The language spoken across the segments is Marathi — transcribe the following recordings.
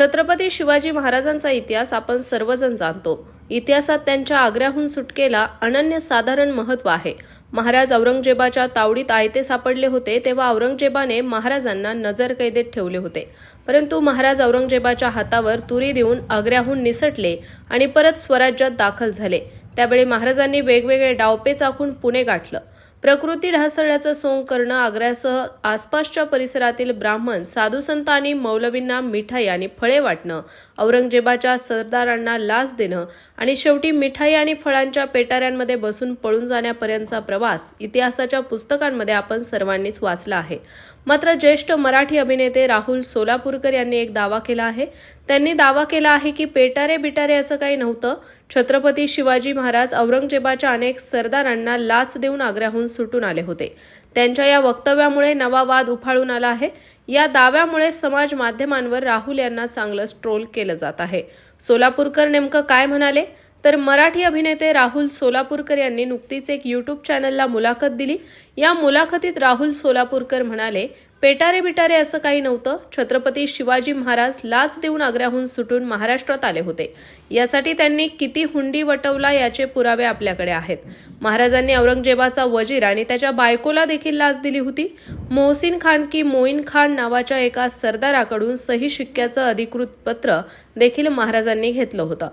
छत्रपती शिवाजी महाराजांचा इतिहास आपण सर्वजण जाणतो. इतिहासात त्यांच्या आग्र्याहून सुटकेला अनन्यसाधारण महत्त्व आहे. महाराज औरंगजेबाच्या तावडीत आयते सापडले होते तेव्हा औरंगजेबाने महाराजांना नजरकैदेत ठेवले होते. परंतु महाराज औरंगजेबाच्या हातावर तुरी देऊन आग्र्याहून निसटले आणि परत स्वराज्यात दाखल झाले. त्यावेळी महाराजांनी वेगवेगळे डावपे चाकून पुणे गाठलं. प्रकृती ढासळल्याचं सोंग करणं आग्र्यासह आसपासच्या परिसरातील ब्राह्मण साधू संत आणि मौलवींना मिठाई आणि फळे वाटणं औरंगजेबाच्या सरदारांना लाच देणं आणि शेवटी मिठाई आणि फळांच्या पेटाऱ्यांमध्ये बसून पळून जाण्यापर्यंतचा प्रवास इतिहासाच्या पुस्तकांमध्ये आपण सर्वांनीच वाचला आहे. मात्र ज्येष्ठ मराठी अभिनेते राहुल सोलापूरकर यांनी एक दावा केला आहे. त्यांनी दावा केला आहे की पेटारे बिटारे असं काही नव्हतं छत्रपती शिवाजी महाराज औरंगजेबाच्या अनेक सरदारांना लाच देऊन आग्र्याहून सुटून आले होते. त्यांच्या या वक्तव्यामुळे नवा वाद उफाळून आला आहे. या दाव्यामुळे समाज माध्यमांवर राहुल यांना चांगलं ट्रोल केलं जात आहे. सोलापूरकर नेमकं काय म्हणाले? तर मराठी अभिनेते राहुल सोलापूरकर यांनी नुकतीच एक यूट्यूब चॅनलला मुलाखत दिली. या मुलाखतीत राहुल सोलापूरकर म्हणाले पेटारे बिटारे असं काही नव्हतं. छत्रपती शिवाजी महाराज लाच देऊन आग्र्याहून सुटून महाराष्ट्रात आले होते. यासाठी त्यांनी किती हुंडी वटवला याचे पुरावे आपल्याकडे आहेत. महाराजांनी औरंगजेबाचा वजीर आणि त्याच्या बायकोला देखील लाच दिली होती. मोहसिन खान की मोईन खान नावाच्या एका सरदाराकडून सही शिक्क्याचं अधिकृत पत्र देखील महाराजांनी घेतलं होतं.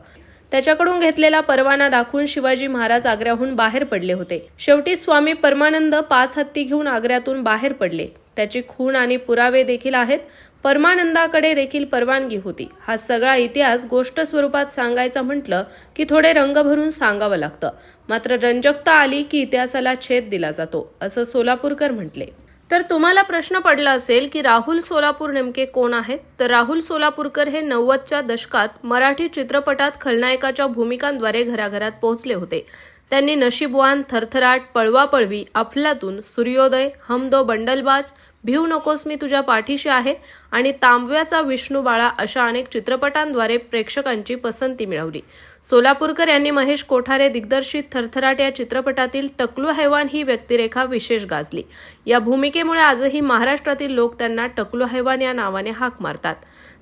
त्याच्याकडून घेतलेला परवाना दाखवून शिवाजी महाराज आग्र्याहून बाहेर पडले होते. शेवटी स्वामी परमानंद पाच हत्ती घेऊन आग्र्यातून बाहेर पडले. त्याची खूण आणि पुरावे देखील आहेत. परमानंदाकडे देखील परवानगी होती. हा सगळा इतिहास गोष्ट स्वरूपात सांगायचं म्हटलं की थोडे रंग भरून सांगावं लागतं. मात्र रंजकता आली की इतिहासाला छेद दिला जातो असं सोलापूरकर म्हटले. तर तुम्हाला प्रश्न पडला असेल की राहुल सोलापूर नेमके कोण आहेत? तर राहुल सोलापूरकर हे नव्वदच्या दशकात मराठी चित्रपटात खलनायकाच्या भूमिकांद्वारे घराघरात पोहोचले होते. त्यांनी नशीबवान थरथराट पळवापळवी अफलातून सूर्योदय हमदो बंडलबाज भिव नकोस मी तुझ्या पाठीशी आहे आणि तांबव्याचा विष्णू बाळा अशा अनेक चित्रपटांद्वारे प्रेक्षकांची पसंती मिळवली. सोलापूरकर यांनी महेश कोठारे दिग्दर्शित थरथराट या चित्रपटातील टकलू हैवान ही व्यक्तिरेखा विशेष गाजली. या भूमिकेमुळे आजही महाराष्ट्रातील लोक त्यांना टकलू हैवान या नावाने हाक मारतात.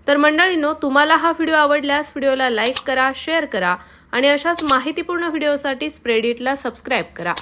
तर मंडळींनो तुम्हाला हा व्हिडिओ आवडल्यास व्हिडिओला लाईक करा शेअर करा आणि अशाच माहितीपूर्ण व्हिडिओसाठी स्प्रेडिटला सबस्क्राईब करा.